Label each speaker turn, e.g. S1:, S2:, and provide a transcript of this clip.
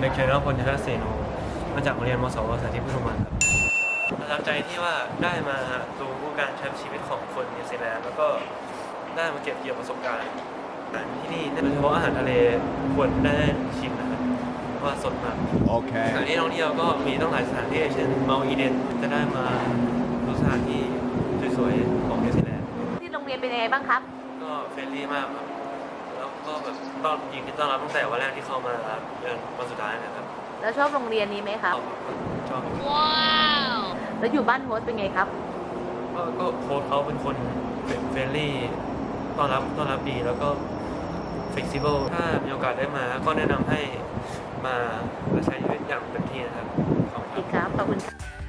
S1: เด็กชายนพลยศเสโนมาจากโรงเรียนมสวสาธิตพุทธมันครับประทับใจที่ว่าได้มารู้การใช้ชีวิตของคนนิวซีแลนด์แล้วก็ได้มาเก็บเกี่ยวประสบการณ์ที่นี่โดยเฉพาะอาหารทะเลควรได้ชิมนะครับว่าสดมาก
S2: Okay.
S1: สถานที่ท่องเที่ยวก็มีต้องหลายสถานที่เช่นเมาอีเดนจะได้มาดูสถานที่สวยๆของนิวซีแลนด์
S3: ที่โรงเรียนเป็นยังไงบ้างครับ
S1: ก็เฟรนลี่มากครับแล้วก็แบบ ต้อนยิงที่ต้อนรับตั้งแต่วันแรกที่เข้ามาจนวันสุดท้ายนะครับ
S3: แล้วชอบโรงเรียนนี้ไหมครับ
S1: ชอบ
S3: แล้วอยู่บ้านโฮสต์เป็นไงครับ
S1: ก็ก็โค้ชเขาเป็นคนเฟรนลี่ต้อนรับต้อนรับดีแล้วก็เฟ e ซิเบิลถ้ามีโอกาสได้มา ก็แนะนำให้มาใช้ชีวิตอย่างเต็มที่นะครับขอบคุณครับ
S3: ดีครับขอบคุณครับ